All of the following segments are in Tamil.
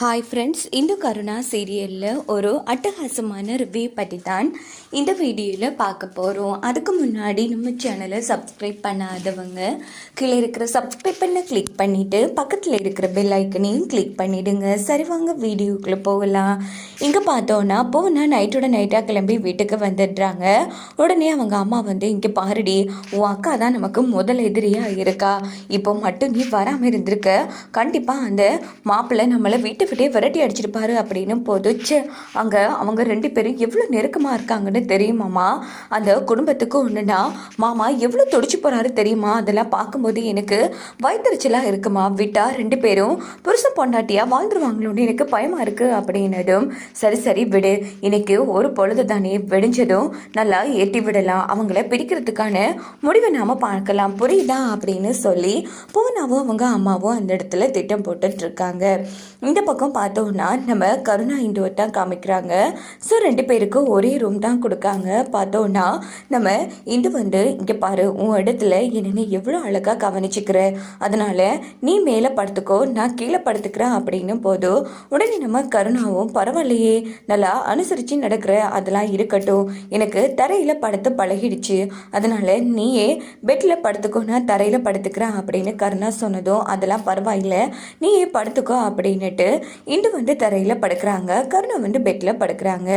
ஹாய் ஃப்ரெண்ட்ஸ் இந்து கருணா சீரியலில் ஒரு அட்டகாசமான ரிவ்யூ பற்றி தான் இந்த வீடியோவில் பார்க்க போகிறோம் அதுக்கு முன்னாடி நம்ம சேனலை சப்ஸ்கிரைப் பண்ணாதவங்க கீழே இருக்கிற சப்ஸ்கிரைப் பண்ண கிளிக் பண்ணிவிட்டு பக்கத்தில் இருக்கிற பெல் ஐக்கனையும் கிளிக் பண்ணிவிடுங்க சரி வாங்க வீடியோக்குள்ளே போகலாம். இங்கே பார்த்தோன்னா போனால் நைட்டோட நைட்டாக கிளம்பி வீட்டுக்கு வந்துடுறாங்க. உடனே அவங்க அம்மா வந்து இங்கே பாருடி உன் அக்கா தான் நமக்கு முதல் எதிரியாக இருக்கா. இப்போ மட்டும் நீ வராமல் இருந்திருக்க. கண்டிப்பாக அந்த மாப்பிள்ளை நம்மளை வீட்டு விட்டே விரட்டி அடிச்சிருப்பாரு அப்படின்னு போதுச்சு. அங்கே அவங்க ரெண்டு பேரும் எவ்வளோ நெருக்கமாக இருக்காங்கன்னு தெரியுமாம்மா அந்த குடும்பத்துக்கு ஒன்றுனா மாமா எவ்வளோ துடிச்சு போகிறாரு தெரியுமா? அதெல்லாம் பார்க்கும்போது எனக்கு வயிற்றுச்சலாக இருக்குமா விட்டா ரெண்டு பேரும் புருஷ பொண்டாட்டியாக வாழ்ந்துருவாங்களோன்னு எனக்கு பயமாக இருக்குது அப்படின்னதும் சரி சரி விடு. இன்னைக்கு ஒரு பொழுது தானே வெடிஞ்சதும் நல்லா ஏற்றி விடலாம். அவங்கள பிரிக்கிறதுக்கான முடிவை நாம் பார்க்கலாம். புரியுதா? அப்படின்னு சொல்லி பூனாவும் அவங்க அம்மாவும் அந்த இடத்துல திட்டம் போட்டுட்ருக்காங்க இந்த பக்கம் பார்த்தோம்னா நம்ம கருணா இண்டோர் தான் காமிக்கிறாங்க. ஸோ ரெண்டு பேருக்கும் ஒரே ரூம் தான் கொடுக்காங்க. பார்த்தோம்னா நம்ம இந்து வந்து இங்கே பாரு உன் இடத்துல என்னென்ன எவ்வளோ அழகாக கவனிச்சுக்கிற. அதனால நீ மேலே படுத்துக்கோ நான் கீழே படுத்துக்கிறேன் அப்படின்னு போதும் உடனே நம்ம கருணாவும் பரவாயில்லையே நல்லா அனுசரித்து நடக்கிற அதெல்லாம் இருக்கட்டும். எனக்கு தரையில் படுத்து பழகிடுச்சு. அதனால நீயே பெட்டில் படுத்துக்கோ நான் தரையில் படுத்துக்கிறேன் அப்படின்னு கருணா சொன்னதும் அதெல்லாம் பரவாயில்ல நீயே படுத்துக்கோ அப்படின்னுட்டு இண்டு வந்து தரையில் படுக்கிறாங்க கருணா வந்து பெட்டில் படுக்கிறாங்க.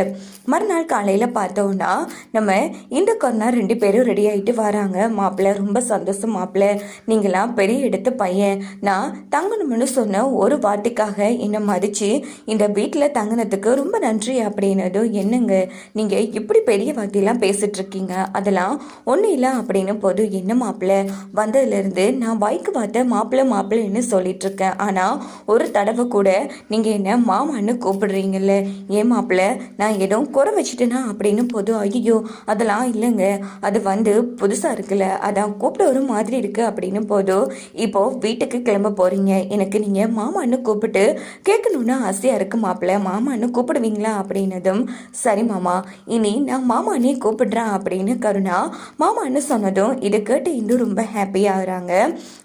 மறுநாள் காலையில் பார்த்தோன்னா நம்ம இந்த கருணா ரெண்டு பேரும் ரெடி ஆகிட்டு வராங்க. மாப்பிள்ளை ரொம்ப சந்தோஷம் மாப்பிள்ளை. நீங்களாம் பெரிய எடுத்த பையன். நான் தங்கணும்னு சொன்ன ஒரு வார்த்தைக்காக என்னை மதித்து இந்த வீட்டில் தங்கினதுக்கு ரொம்ப நன்றி அப்படின்னதும் என்னங்க நீங்கள் இப்படி பெரிய வார்த்தையெல்லாம் பேசிகிட்ருக்கீங்க அதெல்லாம் ஒன்றும் இல்லை அப்படின்னு போது என்ன மாப்பிள்ளை? வந்ததுலேருந்து நான் வாய்க்கு பார்த்த மாப்பிள்ளை மாப்பிள்ளைன்னு சொல்லிட்டு இருக்கேன் ஆனால் ஒரு தடவை கூட நீங்கள் என்ன மாமான்னு கூப்பிடுறீங்கல்ல? ஏன் மாப்பிள்ள நான் எதுவும் குறை வச்சுட்டேனா அப்படின்னு பொது ஐயோ அதெல்லாம் இல்லைங்க. அது வந்து புதுசாக இருக்குல்ல அதான் கூப்பிட ஒரு மாதிரி இருக்குது அப்படின்னு போதும் இப்போது வீட்டுக்கு கிளம்ப போகிறீங்க எனக்கு நீங்கள் மாமான்னு கூப்பிட்டு கேட்கணுன்னு ஆசையாக இருக்கு மாப்பிள்ள. மாமான்னு கூப்பிடுவீங்களா அப்படின்னதும் சரி மாமா இனி நான் மாமானே கூப்பிடுறேன் அப்படின்னு கருணா மாமான்னு சொன்னதும் இதை கேட்டு இந்து ரொம்ப ஹாப்பியாகிறாங்க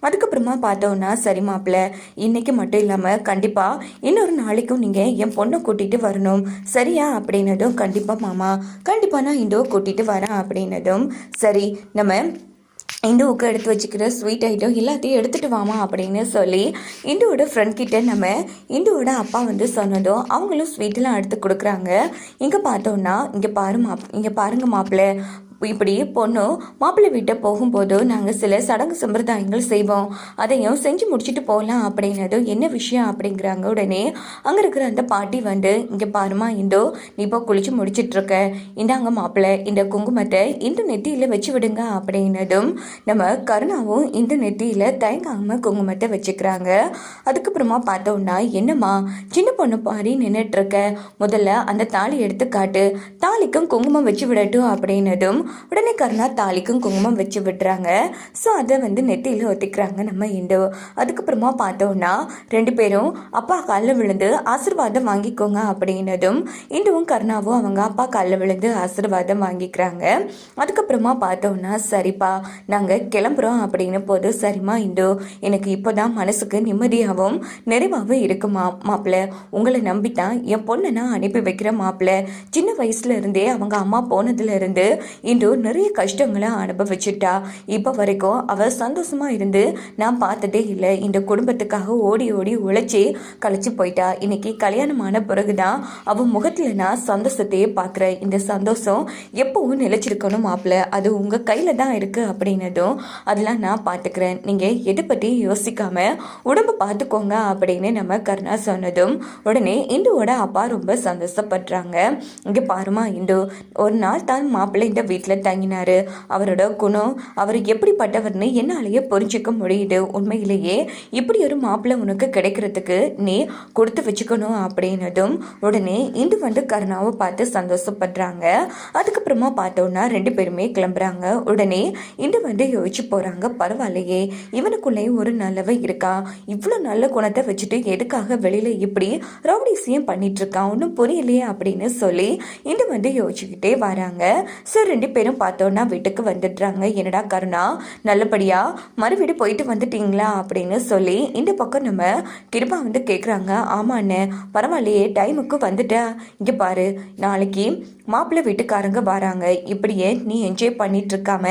அதுக்கப்புறமா பார்த்தோன்னா சரி மாப்பிள்ள இன்னைக்கு மட்டும் இல்லாமல் கண்டிப்பாக இன்னொரு நாளைக்கும் நீங்கள் என் பொண்ணை கூட்டிகிட்டு வரணும். சரியா? அப்படின்னதும் கண்டிப்பாக மாமா. கண்டிப்பாக நான் இண்டோ கூட்டிகிட்டு வரேன். அப்படின்னதும் சரி நம்ம இந்துவுக்கு எடுத்து வச்சுக்கிற ஸ்வீட் ஐட்டம் எல்லாத்தையும் எடுத்துகிட்டு வாமா அப்படின்னு சொல்லி இந்துவோட ஃப்ரெண்ட் கிட்ட நம்ம இந்துவோட அப்பா வந்து சொன்னதும் அவங்களும் ஸ்வீட்டெல்லாம் எடுத்து கொடுக்குறாங்க. இங்கே பார்த்தோன்னா இங்கே பாரு மாப் இங்கே பாருங்க மாப்பிள்ளை இப்படி பொண்ணு மாப்பிள்ளை வீட்டை போகும்போது நாங்கள் சில சடங்கு சம்பிரதாயங்கள் செய்வோம். அதையும் செஞ்சு முடிச்சுட்டு போகலாம் அப்படின்னதும் என்ன விஷயம் அப்படிங்கிறாங்க. உடனே அங்கே இருக்கிற அந்த பாட்டி வந்து இங்கே பாருமா இந்தோ நீ இப்போ குளிச்சு முடிச்சிட்ருக்க இந்தாங்க மாப்பிள்ளை இந்த குங்குமத்தை இந்த நெத்தியில் வச்சு விடுங்க அப்படின்னதும் நம்ம கருணாவும் இந்த நெத்தியில் தயங்காமல் குங்குமத்தை வச்சுக்கிறாங்க. அதுக்கப்புறமா பார்த்தோம்னா என்னம்மா சின்ன பொண்ணு பாரி நின்றுட்டுருக்க முதல்ல அந்த தாலி எடுத்து காட்டு. தாலிக்கும் குங்குமம் வச்சு விடட்டும் அப்படின்னதும் உடனே கருணா தாலிக்கும் குங்குமம் வச்சு விடுறாங்க ஸோ அதை வந்து நெத்தியில் ஒத்திக்கிறாங்க நம்ம இண்டோ. அதுக்கப்புறமா பார்த்தோம்னா ரெண்டு பேரும் அப்பா காலில் விழுந்து ஆசீர்வாதம் வாங்கிக்கோங்க அப்படின்னதும் இண்டுவும் கருணாவும் அவங்க அப்பா காலில் விழுந்து ஆசீர்வாதம் வாங்கிக்கிறாங்க. அதுக்கப்புறமா பார்த்தோம்னா சரிப்பா நாங்கள் கிளம்புறோம் அப்படின்னு போது சரிம்மா இண்டோ எனக்கு இப்போதான் மனசுக்கு நிம்மதியாகவும் நிறைவாகவும் இருக்குமா மாப்பிள்ள. உங்களை நம்பி தான் என் பொண்ணை நான் அனுப்பி வைக்கிற மாப்பிள்ள. சின்ன வயசுல இருந்தே அவங்க அம்மா போனதுல இருந்து நிறைய கஷ்டங்களை அனுபவிச்சுட்டா. இப்போ வரைக்கும் அவள் சந்தோஷமா இருந்து நான் பார்த்ததே இல்லை. இந்த குடும்பத்துக்காக ஓடி ஓடி உழைச்சி கழிச்சு போயிட்டா. இன்னைக்கு கல்யாணமான பிறகுதான் அவள் முகத்தில் நான் சந்தோஷத்தையே பார்க்குறேன். இந்த சந்தோஷம் எப்பவும் நிலைச்சிருக்கணும் மாப்பிள்ள. அது உங்கள் கையில் தான் இருக்குது அப்படின்னதும் அதெல்லாம் நான் பார்த்துக்கிறேன். நீங்கள் எதை பற்றி யோசிக்காம உடம்பு பார்த்துக்கோங்க அப்படின்னு நம்ம கருணா சொன்னதும் உடனே இந்துவோட அப்பா ரொம்ப சந்தோஷப்படுறாங்க. இங்கே பாருமா இந்து ஒரு நாள் தான் மாப்பிள்ளை இந்த வீட்டில் தங்கினாரு. அவரோட குணம் அவர் எப்படிப்பட்டவர்னு என்னாலேயே புரிஞ்சுக்க முடியுது. உண்மையிலேயே இப்படி ஒரு மாப்பிள்ளை உனக்கு கிடைக்கிறதுக்கு நீ கொடுத்து வச்சுக்கணும் அப்படின்னதும் உடனே இந்து வந்து கருணாவை பார்த்து சந்தோஷப்படுறாங்க. அதுக்கப்புறமா பார்த்தோன்னா ரெண்டு பேருமே கிளம்புறாங்க. உடனே இந்து வந்து யோசிச்சு போகிறாங்க பரவாயில்லையே இவனுக்குள்ளேயும் ஒரு நல்லவ இருக்கா? இவ்வளோ நல்ல குணத்தை வச்சுட்டு எதுக்காக வெளியில் இப்படி ரவுடிசியம் பண்ணிட்டு இருக்கான் ஒன்றும் புரியலையே அப்படின்னு சொல்லி இந்து வந்து யோசிச்சுக்கிட்டே வராங்க. ஸோ ரெண்டு பேரும் பார்த்தோன்னா வீட்டுக்கு வந்துடுறாங்க. என்னடா கருணா? நல்லபடியா? மறுபடி போயிட்டு வந்துட்டீங்களா? அப்படின்னு சொல்லி இந்த பக்கம் நம்ம கிருபா வந்து கேட்குறாங்க ஆமாண்ணே பரவாயில்லையே டைமுக்கு வந்துட்டா. இங்கே பாரு நாளைக்கு மாப்பிள்ளை வீட்டுக்காரங்க வராங்க. இப்படியே நீ என்ஜாய் பண்ணிட்டு இருக்காம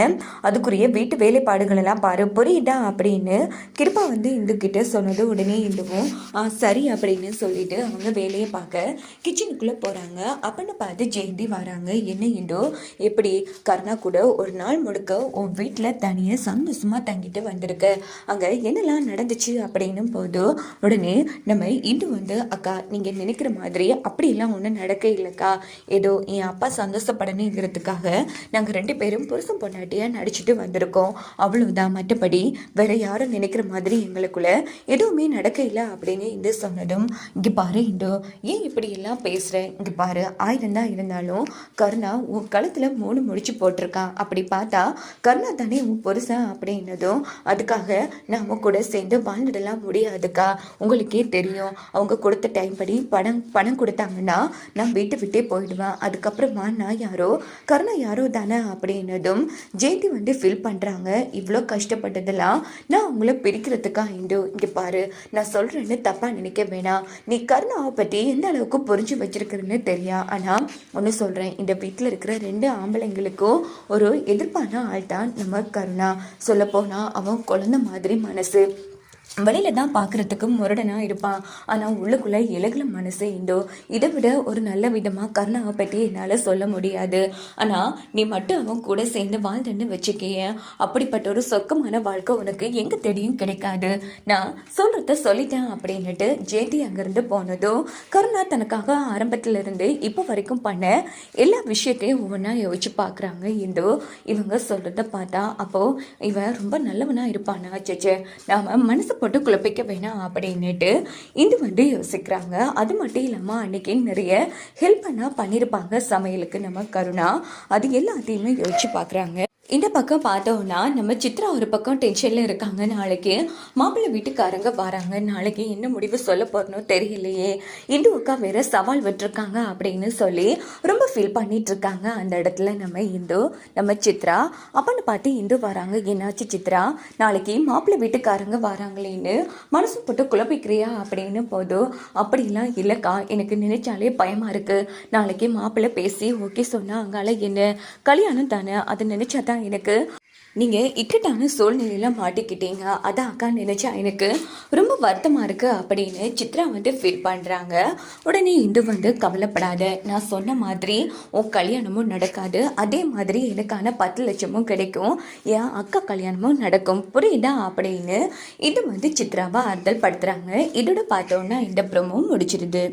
அதுக்குரிய வீட்டு வேலைப்பாடுகள் எல்லாம் பாரு. புரியுதா? அப்படின்னு கிருபா வந்து இந்து கிட்ட சொன்னது உடனே இந்துவும் ஆ சரி அப்படின்னு சொல்லிட்டு அவங்க வேலையை பார்க்க கிச்சனுக்குள்ளே போகிறாங்க அப்படின்னு பார்த்து ஜெயந்தி வராங்க. என்ன இண்டோ எப்படி? கருணா கூட ஒரு நாள் முழுக்க உன் வீட்டில் தனியாக சந்தோஷமாக தங்கிட்டு வந்திருக்க. அங்கே என்னெல்லாம் நடந்துச்சு அப்படின்னும் போது உடனே நம்ம இந்து வந்து அக்கா நீங்கள் நினைக்கிற மாதிரி அப்படியெல்லாம் ஒன்றும் நடக்க இல்லைக்கா ஏதோ என் அப்பா சந்தோஷப்படணுங்கிறதுக்காக நாங்கள் ரெண்டு பேரும் புருஷன் பொண்டாட்டியாக நடிச்சுட்டு வந்திருக்கோம். அவ்வளவுதான். மற்றபடி வேற யாரும் நினைக்கிற மாதிரி எங்களுக்குள்ள எதுவுமே நடக்க இல்லை அப்படின்னு இந்த சொன்னதும் இங்கே பாரு இண்டோ ஏன் இப்படி எல்லாம் பேசுகிறேன் இங்கே பாரு ஆயிரம் தான் இருந்தாலும் கருணா உன் களத்தில் மூணு முடிச்சு போட்டிருக்கான். அப்படி பார்த்தா கர்ணா தானே உன் புருஷன் அப்படின்னதும் அதுக்காக நாம கூட சேர்ந்து வாழ்ந்துடலாம் முடியாதுக்கா. உங்களுக்கே தெரியும் அவங்க கொடுத்த டைம் படி பணம் பணம் கொடுத்தாங்கன்னா நான் வீட்டை விட்டே போயிடுவேன். அதுக்கப்புறமா நான் யாரோ கர்ணா யாரோ தானே அப்படின்னதும் ஜெயந்தி வந்து ஃபீல் பண்ணுறாங்க இவ்வளோ கஷ்டப்பட்டதெல்லாம் நான் அவங்கள பிரிக்கிறதுக்கா இண்டோ இங்கே பாரு நான் சொல்கிறேன்னு தப்பாக நினைக்க வேணாம். நீ கர்ணாவை பற்றி எந்த அளவுக்கு புரிஞ்சு வச்சிருக்கிறன்னு தெரியா? ஆனால் ஒன்று சொல்கிறேன் இந்த வீட்டில் இருக்கிற ரெண்டு ஆம்பளைங்களுக்கு வரைக்கும் ஒரு எதிர்ப்பான ஆள் தான் நம்ம கருணா. சொல்லப்போனால் அவன் குழந்த மாதிரி மனசு. வெளியில தான் பார்க்குறதுக்கு முரடனாக இருப்பான். ஆனால் உள்ளுக்குள்ளே இலகுல மனசு இந்தோ. இதை விட ஒரு நல்ல விதமாக கருணாவை பற்றி என்னால் சொல்ல முடியாது. ஆனால் நீ மட்டும் அவன் கூட சேர்ந்து வாழ்ந்துன்னு வச்சுக்கிய. அப்படிப்பட்ட ஒரு சொக்கமான வாழ்க்கை உனக்கு எங்கே தெரியும் கிடைக்காது. நான் சொல்கிறத சொல்லிட்டேன் அப்படின்னுட்டு ஜேதி அங்கேருந்து போனதும் கருணா தனக்காக ஆரம்பத்துலேருந்து இப்போ வரைக்கும் பண்ண எல்லா விஷயத்தையும் ஒவ்வொன்றா யோசிச்சு பார்க்குறாங்க இந்தோ. இவங்க சொல்கிறத பார்த்தா அப்போது இவன் ரொம்ப நல்லவனாக இருப்பானா சேச்சே நாம மனசு போட்டு குழப்பிக்க வேணாம் அப்படின்னுட்டு இது வந்து யோசிக்கிறாங்க. அது மட்டும் இல்லாமல் அன்னைக்கு நிறைய ஹெல்ப் பண்ணால் பண்ணியிருப்பாங்க சமையலுக்கு நம்ம கருணா. அது எல்லாத்தையுமே யோசிச்சு பார்க்குறாங்க இந்த பக்கம் பார்த்தோம்னா நம்ம சித்ரா ஒரு பக்கம் டென்ஷனில் இருக்காங்க நாளைக்கு. மாப்பிள்ளை வீட்டுக்காரங்க வராங்க. நாளைக்கு என்ன முடிவு சொல்ல போறனோ தெரியலையே. இந்துவுக்கா வேற சவால் விட்டுருக்காங்க அப்படின்னு சொல்லி ரொம்ப ஃபீல் பண்ணிட்டு இருக்காங்க அந்த இடத்துல நம்ம இந்து நம்ம சித்ரா. அப்பன்னு பார்த்து இந்து வராங்க. என்னாச்சு சித்ரா? நாளைக்கு மாப்பிள்ளை வீட்டுக்காரங்க வராங்களேன்னு மனசு போட்டு குழப்பிக்கிறியா அப்படின்னு போதும் அப்படிலாம் இல்லைக்கா. எனக்கு நினைச்சாலே பயமா இருக்கு. நாளைக்கு மாப்பிள்ளை பேசி ஓகே சொன்னா அங்கால என்ன? கல்யாணம் தானே. அதை நினைச்சா தான் எனக்கு. நீங்கள் இக்கட்டான சூழ்நிலையில் மாட்டிக்கிட்டீங்க. அதான் அக்கா நினச்சா எனக்கு ரொம்ப வருத்தமாக இருக்குது அப்படின்னு சித்ரா வந்து ஃபீல் பண்ணுறாங்க உடனே இந்து வந்து கவலைப்படாத. நான் சொன்ன மாதிரி உன் கல்யாணமும் நடக்காது. அதே மாதிரி எனக்கான பத்து லட்சமும் கிடைக்கும். என் அக்கா கல்யாணமும் நடக்கும். புரியுதா அப்படின்னு இது வந்து சித்ராவை ஆறுதல் படுத்துகிறாங்க இதோட பார்த்தோன்னா இந்த ப்ரோமோ முடிச்சிருது